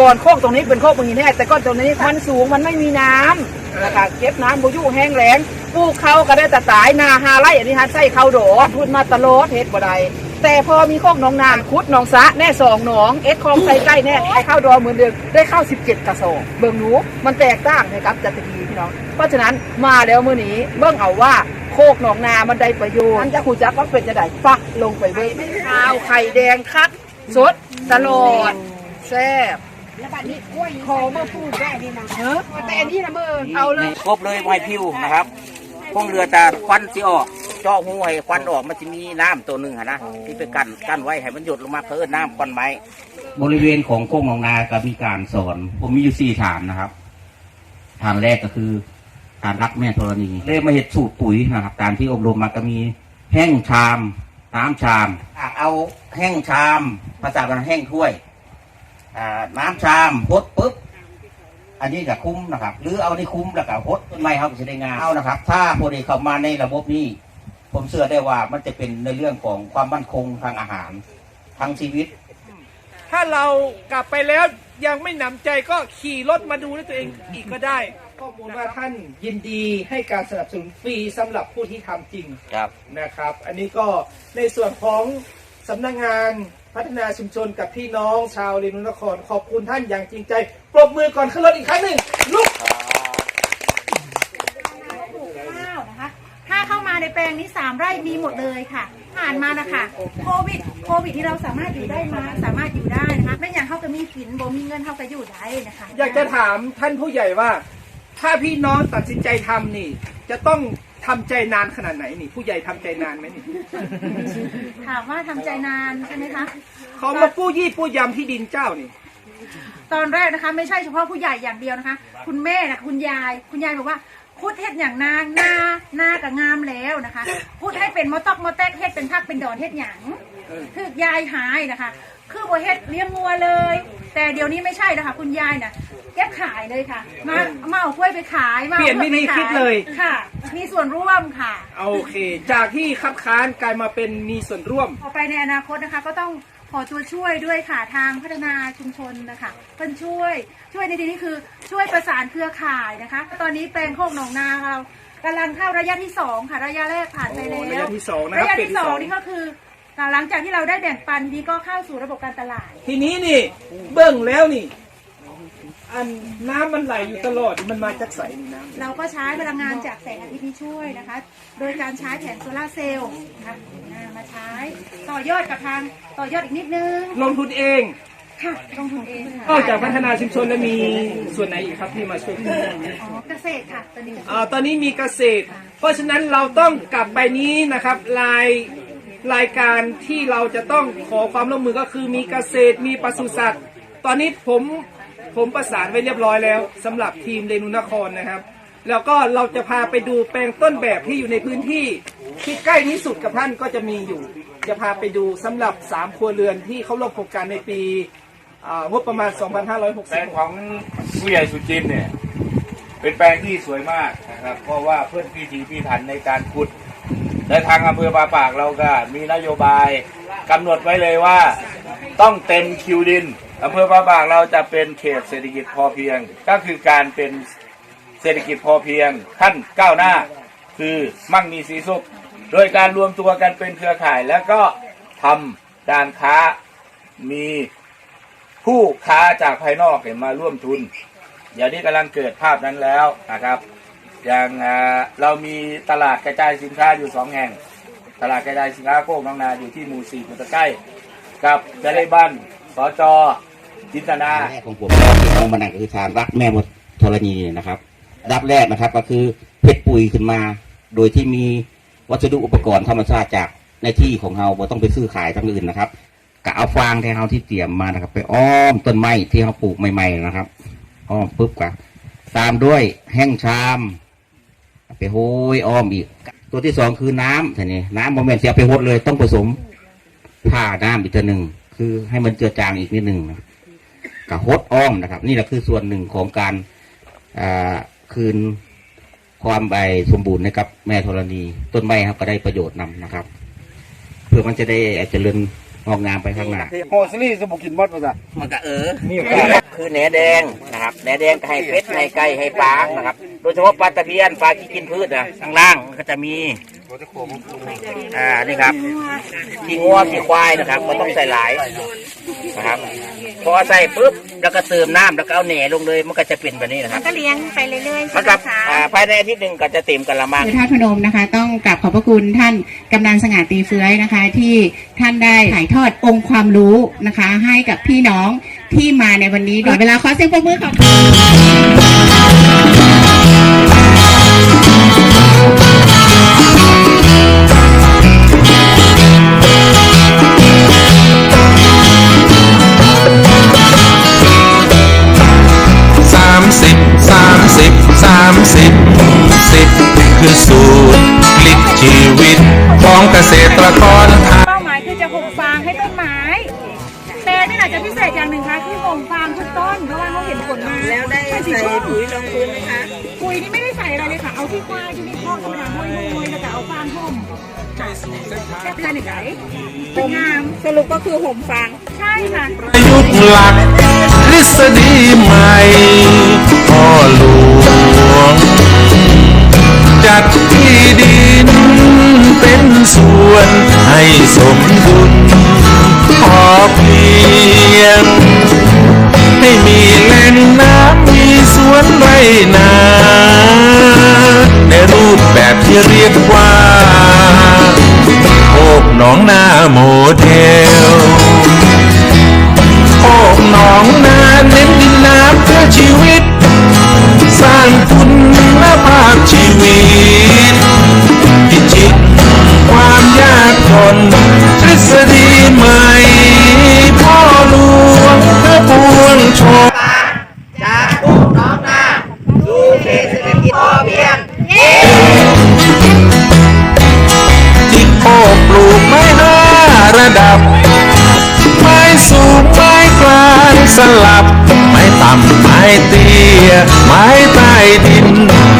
ก่อนโคกตรงนี้เป็นโคกบางหินแห้งแต่ก้อนตรงนี้มันสูงมันไม่มีน้ำนะคะเก็บน้ำบุยุแห้งแล้งปลูกเขาก็ได้แต่ตายนาหาไร่อันนี้ฮะใส่ข้าโดดพูดมาตลอดเฮ็ดบ่ได้แต่พอมีโคกหนองนาคุดหนองสะแน่สองหนองเอ็ดคลองใส่ใกล้แน่ไอ้ข้าวดอเหมือนเดิมได้ข้าว17 กระสอบเบิ่งหนูมันแตกต่างนะครับจัตรีพี่น้องเพราะฉะนั้นมาแล้วมื้อนี้เบิ่งเอาว่าโคกหนองนามันได้ประโยชน์อันจะหูจักว่าเป็นจะได้ฟักลงไปเบิ่งข้าวไข่แดงคัก สดตลอดแซ่บแล้วบัดนี้กล้วยคอมาพูดได้นี่นะเออแต่อันนี้นะเมื่อเอาเลยครบเลยไม้พิวนะครับพวกเรือจะควันสิออกเจาะหูให้ควันออกมันจะมีน้ำตัวหนึ่งอะนะที่ไปกั้นกั้นไว้ให้มันหยดลงมาเพิ่มน้ำควันไม้บริเวณของโค้งหนองนาก็มีการสอน ผมมีอยู่สี่ฐานนะครับฐานแรกก็คือฐานรักแม่ธรณีเรียกมาเห็ดสูตรปุ๋ยนะครับตามที่อบรมมาก็มีแห้งชามน้ำชามอะเอา แห้งชาม ภาษากันแห้งถ้วยอ่าน้ำชามพดปุ๊บ อันนี้ก็คุ้มนะครับ หรือเอานี่คุ้มแล้วก็พดต้นไม้เขาก็จะได้งามเอานะครับ ถ้าพอดีเข้ามาในระบบนี้ ผมเชื่อได้ว่ามันจะเป็นในเรื่องของความมั่นคงทางอาหารทางชีวิต ถ้าเรากลับไปแล้วยังไม่หนำใจก็ขี่รถมาดูด้วยตัวเองอีกก็ได้ข้อมูลว่าท่านยินดีให้การสนับสนุนฟรีสำหรับผู้ที่ทำจริงครับนะครับ อันนี้ก็ในส่วนของ สำนักงานพัฒนาชุมชนกับพี่น้องชาวเรนุนคร ขอบคุณท่านอย่างจริงใจ ปรบมือก่อนขึ้นรถอีกครั้งหนึ่งลุกปลูกข้าวนะคะ ถ้าเข้ามาในแปลงนี้สามไร่มีหมดเลยค่ะ ผ่านมานะคะโควิดโควิดที่เราสามารถอยู่ได้มาสามารถอยู่ได้นะคะไม่อย่างเขาก็มีกินบ่มีเงินเขาก็อยู่ได้นะคะ อยากจะถามท่านผู้ใหญ่ว่า ถ้าพี่น้องตัดสินใจทำนี่ จะต้อง ทำใจนานขนาดไหนนี่ ผู้ใหญ่ทำใจนานไหมนี่ถามว่าทำใจนานใช่ไหมคะ เขามาปู้ยี่ปู้ยำที่ดินเจ้านี่ ตอนแรกนะคะ ไม่ใช่เฉพาะผู้ใหญ่อย่างเดียวนะคะ คุณแม่นะคุณยาย คุณยายบอกว่าพูดเฮ็ดอย่างนางหน้าหน้ากับงามแล้วนะคะพูดให้เป็นมอตอกมอแตกเฮ็ดเป็นพักเป็นดอนเฮ็ดหยังเออคือยายหายนะคะ คือบ่เฮ็ดเลี้ยงงัวเลย แต่เดี๋ยวนี้ไม่ใช่นะคะคุณยายน่ะเก็บขายเลยค่ะ มามาเอากล้วยไปขายมาเปลี่ยนวิธีคิดเลย ค่ะ มีส่วนร่วมค่ะ โอเค จากที่คัดค้านกลายมาเป็นมีส่วนร่วม ต่อไปในอนาคตนะคะก็ต้องขอตัวช่วยด้วยค่ะทางพัฒนาชุมชนนะคะเพิ่นช่วยช่วยในที่นี้คือช่วยประสานเครือข่ายนะคะ ตอนนี้แปลงโคกหนองนาเรากำลังเข้าระยะที่สองค่ะ ระยะแรกผ่านไปแล้วโอ้ระยะที่สองนะครับระยะเฟสที่ที่สอสองงนี่ก็คือ หลังจากที่เราได้แบ่งปันทีนี้ก็เข้าสู่ระบบการตลาด ทีนี้นี่ เบิ่งแล้วนี่ อันน้ำมันไหลอยู่ตลอดมันมาจากใสนี่น้ำเราก็ใช้พลังงานจากแสงอาทิตย์นี้ช่วยนะคะ โดยการใช้แผงโซลาร์เซลล์นะคะอ่ามาใช้ต่อยอดกับทางต่อยอดอีกนิดนึงลงทุนเองค่ะลงทุนเองค่ะนอกจากพัฒนาชุมชนแล้วมีส่วนไหนอีกครับที่มาช่วยอ๋อเกษตรค่ะตอนนี้ อ่าตอนนี้มีเกษตร เพราะฉะนั้นเราต้องกลับไปนี้นะครับราย รายการที่เราจะต้องขอความร่วมมือก็คือมีเกษตรมีปศุสัตว์ ตอนนี้ผมผมประสานไว้เรียบร้อยแล้วสำหรับทีมเรนุนครนะครับ แล้วก็เราจะพาไปดูแปลงต้นแบบที่อยู่ในพื้นที่ที่ใกล้ที่สุดกับท่านก็จะมีอยู่ จะพาไปดูสำหรับสามครัวเรือนที่เขาร่วมโครงการในปีอ่างบประมาณแปลงของผู้ใหญ่สุจินเนี่ยเป็นแปลงที่สวยมากนะครับ เพราะว่าเพื่อนพิธีพิถันในการขุด และทางอำเภอปาปากเราก็มีนโยบายกำหนดไว้เลยว่าต้องเต็มคิวดินอำเภอปาปากเราจะเป็นเขตเศรษฐกิจพอเพียง ก็คือการเป็นเศรษฐกิจพอเพียงขั้นก้าวหน้า คือมั่งมีสีสุขโดยการรวมตัวกันเป็นเครือข่ายแล้วก็ทำการค้ามีผู้ค้าจากภายนอกเห็นมาร่วมทุน เดี๋ยวนี้กำลังเกิดภาพนั้นแล้วนะครับ อย่างเรามีตลาดกระจายสินค้าอยู่สองแห่ง ตลาดกระจายสินค้าโคกน้องนาอยู่ที่หมู่สี่กุตะใกล้กับจะได้บ้านสจจินตนาแรกของผมที่เอามานั่งก็คือทานรักแม่มดธรณีนะครับดับแรกนะครับก็คือเพชรปุ๋ยขึ้นมา โดยที่มีวัสดุอุปกรณ์ธรรมชาติจากในที่ของเราบ่ต้องไปซื้อขายทั้งอื่นนะครับก็เอาฟางที่เราที่เตรียมมานะครับ ไปอ้อมต้นไม้ที่เราปลูกใหม่ ๆนะครับ อ้อมปุ๊บก็ตามด้วยแห้งชาม ไปโหยอ้อมอีก ตัวที่สองคือน้ำท่านี้น้ำโมเมนต์เสียไปหดเลย ต้องผสมผ้าน้ำอีกตัวหนึ่งคือให้มันเจือจางอีกนิดหนึ่งนะครับกับฮดอ้อมนะครับ นี่แหละคือส่วนหนึ่งของการคืนความใบสมบูรณ์ให้กับ แม่ธรณีต้นไม้ครับก็ได้ประโยชน์นำนะครับ เพื่อมันจะได้เจริญ ออกงามไปข้างหน้าโฮสลี่สมุกินมดมาจ้ะมันก็เออคือแหนแดงนะครับแหนแดงก็ให้เป็ดให้ไก่ให้ปลานะครับ โดยเฉพาะปลาตะเพียนปลาที่กินพืชนะข้างล่างมันก็จะมีอ่านี่ครับขี้งัวขี้ควายนะครับก็ต้องใส่หลายนะครับ พอใส่ปุ๊บ แล้วก็เติมน้ำแล้วก็เอาแหนลงเลยมันก็จะเป็นแบบนี้นะครับก็เลี้ยงไปเรื่อยๆมันก็อ่าภายในอาทิตย์หนึ่งก็จะเต็มกระมัง คือท่าตุพนมนะคะ ต้องกราบขอบพระคุณท่านกำนันสง่าตีเฟื้อยนะคะ ที่ท่านได้ถ่ายทอดองค์ความรู้นะคะ ให้กับพี่น้องที่มาในวันนี้โดยเวลาขอเสียงปรบมือขอบคุณ ษตรกรไทย เป้าหมายคือจะห่มฟางให้ต้นไม้ แต่นี่อาจจะพิเศษอย่างหนึ่งค่ะคือห่มฟางทุกต้นเพราะว่าเขาเห็นผลมาแล้วได้ใส่ปุ๋ยลงพื้นไหมคะปุ๋ยนี่ไม่ได้ใส่อะไรเลยค่ะ เอาที่ควายที่นี่คอกธรรมดาห้อยๆแล้วก็เอาฟางห่มแค่เดือนหนึ่งไหนเป็นงามสรุปก็คือห่มฟางใช่ค่ะประยุกต์หลักทฤษฎีใหม่พ่อหลวงจัดที่ดินเป็นส่วน ให้สมดุลพอเพียงให้มีแหล่งน้ำมีสวนไรนาในรูปแบบที่เรียกว่าโอบหนองนาโมเดลโอบหนองนาเน้นดินน้ำเพื่อชีวิต สร้างคุณภาพชีวิต ดับ ไม้สูงไม้กลางสลับ ไม้ต่ำไม้เตี้ยไม้ใต้ดินแม่หน